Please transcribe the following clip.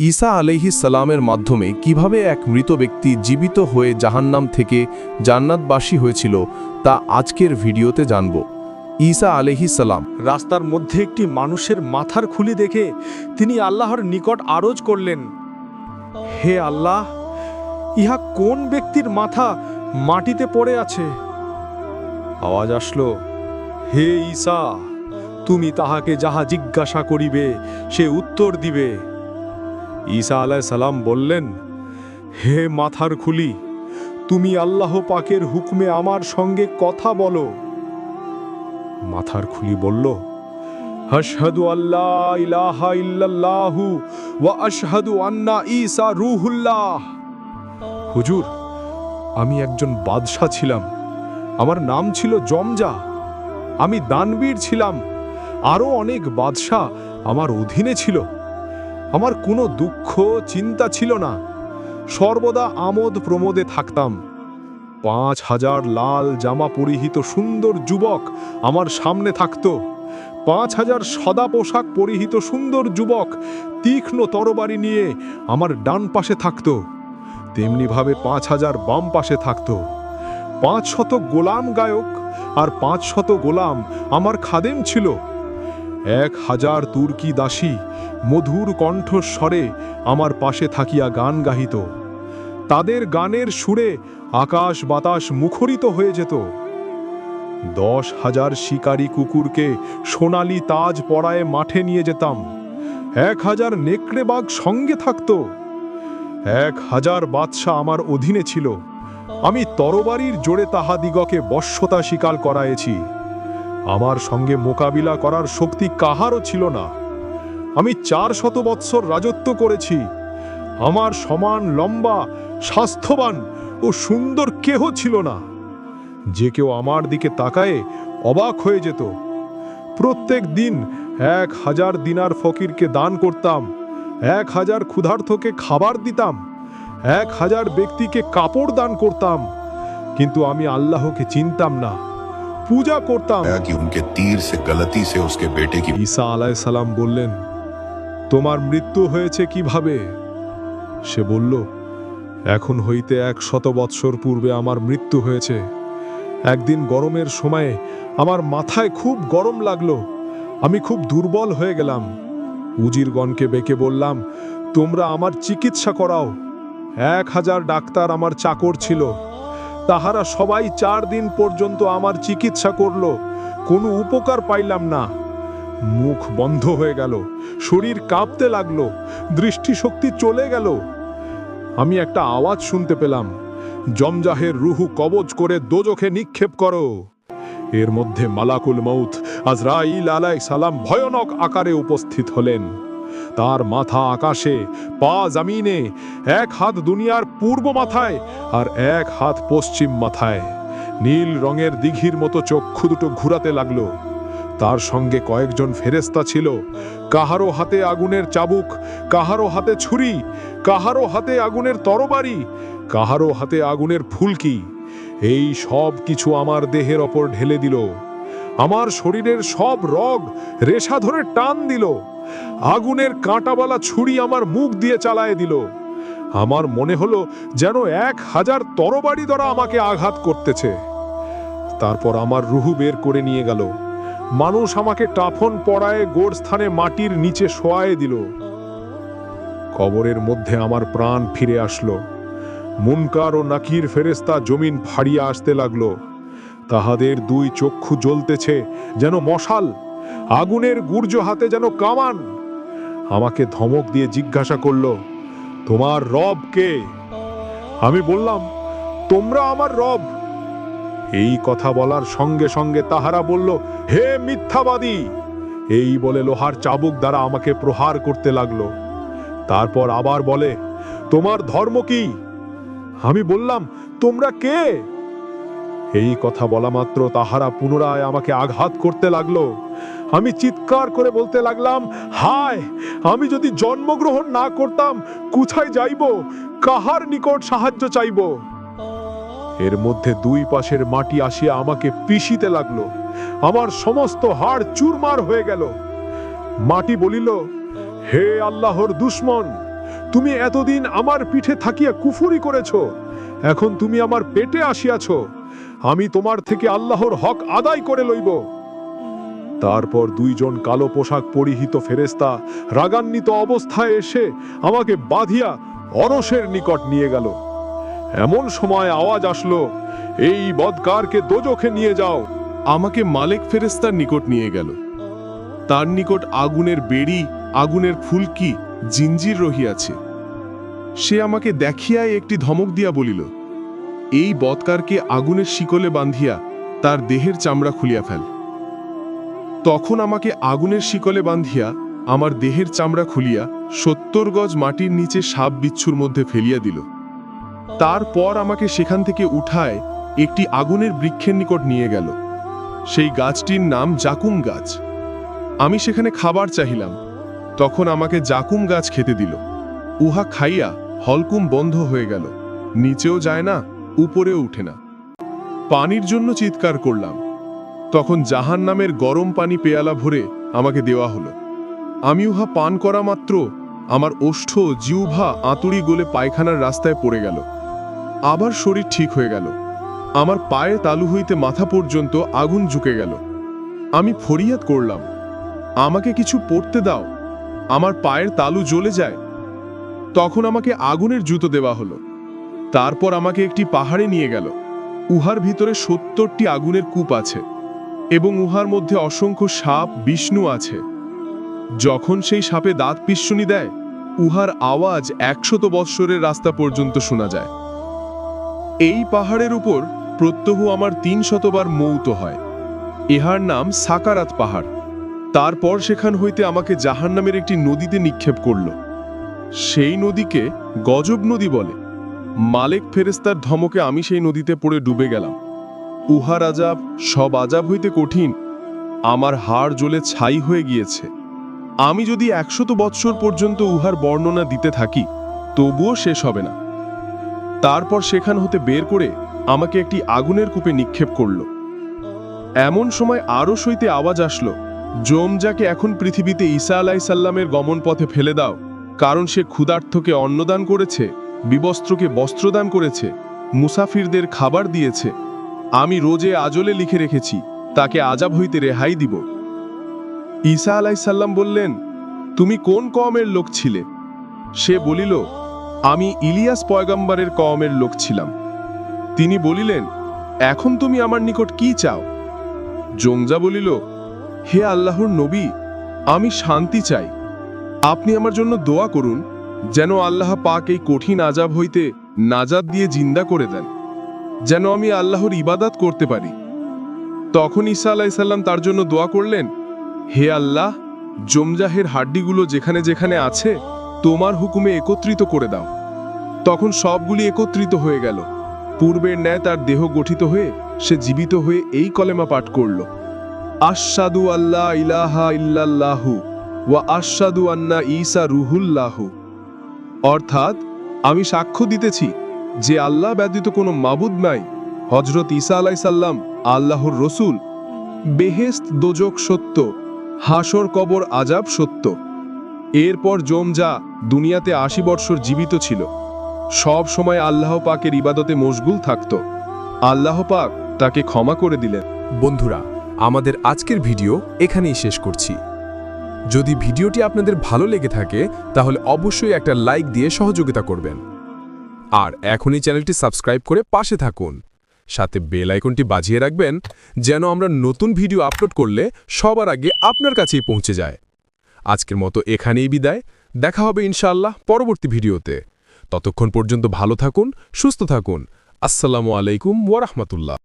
ঈসা আলাইহিস সালামের মাধ্যমে কীভাবে এক মৃত ব্যক্তি জীবিত হয়ে জাহান্নাম থেকে জান্নাতবাসী হয়েছিল, তা আজকের ভিডিওতে জানব। ঈসা আলাইহিস সালাম রাস্তার মধ্যে একটি মানুষের মাথার খুলি দেখে তিনি আল্লাহর নিকট আরজ করলেন, হে আল্লাহ, ইহা কোন ব্যক্তির মাথা মাটিতে পড়ে আছে? আওয়াজ আসলো, হে ঈসা, তুমি তাহাকে যাহা জিজ্ঞাসা করিবে, সে উত্তর দিবে। ঈসা আলাহ সালাম বললেন, হে মাথার খুলি, তুমি আল্লাহ পাকের হুকমে আমার সঙ্গে কথা বলো। মাথার খুলি বলল, আশহাদু আল্লাহ ইলাহা ইল্লাল্লাহু ওয়া আশহাদু আন্না ঈসা রূহুল্লাহ। হুজুর, আমি একজন বাদশা ছিলাম। আমার নাম ছিল জমজা। আমি দানবীর ছিলাম। আরও অনেক বাদশা আমার অধীনে ছিল। আমার কোনো দুঃখ, চিন্তা ছিল না। সর্বদা আমোদ প্রমোদে থাকতাম। পাঁচ হাজার লাল জামা পরিহিত সুন্দর যুবক আমার সামনে থাকত। পাঁচ হাজার সদা পোশাক পরিহিত সুন্দর যুবক তীক্ষ্ণ তরবারি নিয়ে আমার ডান পাশে থাকত। তেমনিভাবে পাঁচ হাজার বাম পাশে থাকত। পাঁচ শত গোলাম গায়ক আর পাঁচ শত গোলাম আমার খাদেম ছিল। এক হাজার তুর্কি দাসী মধুর কণ্ঠস্বরে আমার পাশে থাকিয়া গান গাহিত। তাদের গানের সুরে আকাশ বাতাস মুখরিত হয়ে যেত। দশ হাজার শিকারী কুকুরকে সোনালি তাজ পরায় মাঠে নিয়ে যেতাম। এক হাজার নেকড়ে বাঘ সঙ্গে থাকত। এক হাজার বাদশাহ আমার অধীনে ছিল। আমি তরবারির জোরে তাহাদিগকে বশ্যতা স্বীকার করায়েছি। আমার সঙ্গে মোকাবিলা করার শক্তি কাহারও ছিল না। আমি চার শত বৎসর রাজত্ব করেছি। আমার সমান লম্বা, স্বাস্থ্যবান ও সুন্দর কেহ ছিল না। যে কেউ আমার দিকে তাকায়ে অবাক হয়ে যেত। প্রত্যেক দিন এক হাজার দিনার ফকিরকে দান করতাম, এক হাজার ক্ষুধার্থকে খাবার দিতাম, এক হাজার ব্যক্তিকে কাপড় দান করতাম। কিন্তু আমি আল্লাহকে চিনতাম না। পূজা করতাম गया कि उनके तीर से गलती से उसके बेटे की ঈসা আলাইহিস সালাম বললেন তোমার মৃত্যু হয়েছে কিভাবে সে বলল এখন হইতে এক শত বৎসর পূর্বে আমার মৃত্যু হয়েছে একদিন গরমের সময়ে আমার মাথায় খুব গরম লাগলো আমি খুব দুর্বল হয়ে গেলাম উজিরগণকে বেকে বললাম তোমরা আমার চিকিৎসা করাও এক হাজার ডাক্তার আমার চাকর ছিল তাহারা সবাই চার দিন পর্যন্ত আমার চিকিৎসা করল। কোনো উপকার পাইলাম না। মুখ বন্ধ হয়ে গেল। শরীর কাঁপতে লাগল। দৃষ্টিশক্তি চলে গেল। আমি একটা আওয়াজ শুনতে পেলাম। জমজাহের রুহু কবজ করে দোজখে নিক্ষেপ করো। এর মধ্যে মালাকুল মৌথ মৌত আজরাইল আলাই সালাম ভয়ানক আকারে উপস্থিত হলেন। তার মাথা আকাশে, পা জামিনে, এক হাত দুনিয়ার পূর্ব মাথায় আর এক হাত পশ্চিম মাথায়। নীল রঙের দিঘির মতো চক্ষু দুটো ঘুরাতে লাগল। তার সঙ্গে কয়েকজন ফেরেস্তা ছিল। কাহারো হাতে আগুনের চাবুক, কাহারো হাতে ছুরি, কাহারো হাতে আগুনের তরবারি, কাহারো হাতে আগুনের ফুলকি। এই সব কিছু আমার দেহের ওপর ঢেলে দিল। আমার শরীরের সব রগ রেশা ধরে টান দিল। আগুনের কাঁটাওয়ালা ছুরি আমার মুখ দিয়ে চালায় দিল। আমার মনে হলো যেন এক হাজার তরবারি দ্বারা আমাকে আঘাত করতেছে। তারপর আমার রুহু বের করে নিয়ে গেল। মানুষ আমাকে টাফন পড়ায় গোড় স্থানে মাটির নিচে শোয়ায়ে দিল। কবরের মধ্যে আমার প্রাণ ফিরে আসলো। মুনকার ও নাকির ফেরেস্তা জমিন ফাড়িয়ে আসতে লাগল। তাহাদের দুই চক্ষু জ্বলতেছে যেন মশাল, আগুনের গুর্জ হাতে যেন কামান। আমাকে ধমক দিয়ে জিজ্ঞাসা করল, তোমার রব কে? আমি বললাম, তোমরা আমার রব। এই কথা বলার সঙ্গে সঙ্গে তাহারা বলল, হে মিথ্যাবাদী! এই বলে লোহার চাবুক দ্বারা আমাকে প্রহার করতে লাগল। তারপর আবার বলে, তোমার ধর্ম কি? আমি বললাম, তোমরা কে? এই কথা বলা মাত্র তাহারা পুনরায় আমাকে আঘাত করতে লাগল। আমি চিৎকার করে বলতে লাগলাম, হায়, আমি যদি জন্মগ্রহণ না করতাম, কোথায় যাইব? কাহার নিকট সাহায্য চাইব? এর মধ্যে দুই পাশের মাটি আসিয়া আমাকে পিষিতে লাগল। আমার সমস্ত হাড় চুরমার হয়ে গেল। মাটি বলিল, হে আল্লাহর দুশ্মন, তুমি এতদিন আমার পিঠে থাকিয়া কুফুরি করেছ। এখন তুমি আমার পেটে আসিয়াছ। আমি তোমার থেকে আল্লাহর হক আদায় করে লইব। তারপর দুইজন কালো পোশাক পরিহিত ফেরেস্তা রাগান্বিত অবস্থায় এসে আমাকে বাঁধিয়া অরসের নিকট নিয়ে গেল। এমন সময় আওয়াজ আসলো, এই বদকারকে দোজখে নিয়ে যাও। আমাকে মালেক ফেরেস্তার নিকট নিয়ে গেল। তার নিকট আগুনের বেড়ি, আগুনের ফুলকি, জিঞ্জির রহিয়াছে। সে আমাকে দেখিয়াই একটি ধমক দিয়া বলিল এই বৎকারকে আগুনের শিকলে বাঁধিয়া তার দেহের চামড়া খুলিয়া ফেল। তখন আমাকে আগুনের শিকলে বাঁধিয়া আমার দেহের চামড়া খুলিয়া সত্তর গজ মাটির নিচে সাপ বিচ্ছুর মধ্যে ফেলিয়া দিল। তারপর আমাকে সেখান থেকে উঠায় একটি আগুনের বৃক্ষের নিকট নিয়ে গেল। সেই গাছটির নাম জাকুম গাছ। আমি সেখানে খাবার চাহিলাম। তখন আমাকে জাকুম গাছ খেতে দিল। উহা খাইয়া হলকুম বন্ধ হয়ে গেল। নিচেও যায় না উপরেও উঠে না। পানির জন্য চিৎকার করলাম। তখন জাহান নামের গরম পানি পেয়ালা ভরে আমাকে দেওয়া হলো। আমি উহা পান করা মাত্র, আমার ওষ্ঠ জিউভা আঁতুড়ি গলে পায়খানার রাস্তায় পড়ে গেল। আবার শরীর ঠিক হয়ে গেল। আমার পায়ে তালু হইতে মাথা পর্যন্ত আগুন ঝুঁকে গেল। আমি ফরিয়াদ করলাম, আমাকে কিছু পড়তে দাও, আমার পায়ের তালু জ্বলে যায়। তখন আমাকে আগুনের জুতো দেওয়া হলো। তারপর আমাকে একটি পাহাড়ে নিয়ে গেল। উহার ভিতরে সত্তরটি আগুনের কূপ আছে এবং উহার মধ্যে অসংখ্য সাপ, বিষ্ণু আছে। যখন সেই সাপে দাঁত পিস্যুনি দেয়, উহার আওয়াজ একশত বৎসরের রাস্তা পর্যন্ত শোনা যায়। এই পাহাড়ের উপর প্রত্যহ আমার তিন শতবার মৌত হয়। ইহার নাম সাকারাত পাহাড়। তারপর সেখান হইতে আমাকে জাহান্নামের একটি নদীতে নিক্ষেপ করল। সেই নদীকে গজব নদী বলে। মালেক ফেরেস্তার ধমকে আমি সেই নদীতে পড়ে ডুবে গেলাম। উহার আজাব সব আজাব হইতে কঠিন। আমার হাড় জ্বলে ছাই হয়ে গিয়েছে। আমি যদি একশত বৎসর পর্যন্ত উহার বর্ণনা দিতে থাকি, তবুও শেষ হবে না। তারপর সেখান হতে বের করে আমাকে একটি আগুনের কূপে নিক্ষেপ করল। এমন সময় আরও সইতে আওয়াজ আসলো জোমজাকে এখন পৃথিবীতে ঈসা আলাই সাল্লামের গমন পথে ফেলে দাও, কারণ সে ক্ষুধার্থকে অন্নদান করেছে বিবস্ত্রকে বস্ত্রদান করেছে, মুসাফিরদের খাবার দিয়েছে। আমি রোজে আজলে লিখে রেখেছি, তাকে আজাব হইতে রেহাই দিব। ঈসা আলাই সাল্লাম বললেন, তুমি কোন কমের লোক ছিলে? সে বলিল, আমি ইলিয়াস পয়গম্বরের কওমের লোক ছিলাম। তিনি বলিলেন, এখন তুমি আমার নিকট কি চাও? জংজা বলিল, হে আল্লাহর নবী, আমি শান্তি চাই। আপনি আমার জন্য দোয়া করুন যেন আল্লাহ পাক এই কঠিন আজাব হইতে নাজাদ দিয়ে জিন্দা করে দেন, যেন আমি আল্লাহর ইবাদাত করতে পারি। তখন ঈসা আলাইসাল্লাম তার জন্য দোয়া করলেন, হে আল্লাহ, জমজাহের হাড্ডিগুলো যেখানে যেখানে আছে, তোমার হুকুমে একত্রিত করে দাও। তখন সবগুলি একত্রিত হয়ে গেল। পূর্বের ন্যায় তার দেহ গঠিত হয়ে সে জীবিত হয়ে এই কলেমা পাঠ করল আশাদু আল্লাহ ইলাহা ইল্লাল্লাহু ওয়া আশাদু আন্না ঈসা রুহুল্লাহু। অর্থাৎ, আমি সাক্ষ্য দিতেছি যে আল্লাহ ব্যতীত কোনো মাবুদ নাই। হজরত ঈসা আলাই সাল্লাম আল্লাহর রসুল। বেহেস্ত দোজক সত্য, হাসর কবর আজাব সত্য। এরপর জমজা দুনিয়াতে আশি বৎসর জীবিত ছিল। সব সময় আল্লাহ পাকের ইবাদতে মশগুল থাকত। আল্লাহ পাক তাকে ক্ষমা করে দিলেন। বন্ধুরা, আমাদের আজকের ভিডিও এখানেই শেষ করছি। যদি ভিডিওটি আপনাদের ভালো লেগে থাকে, তাহলে অবশ্যই একটা লাইক দিয়ে সহযোগিতা করবেন। আর এখনই চ্যানেলটি সাবস্ক্রাইব করে পাশে থাকুন। সাথে বেল আইকনটি বাজিয়ে রাখবেন, যেন আমরা নতুন ভিডিও আপলোড করলে সবার আগে আপনার কাছেই পৌঁছে যায়। আজকের মতো এখানেই বিদায়। দেখা হবে ইনশাআল্লাহ পরবর্তী ভিডিওতে। ততক্ষণ পর্যন্ত ভালো থাকুন, সুস্থ থাকুন। আসসালামু আলাইকুম ওয়ারহমতুল্লাহ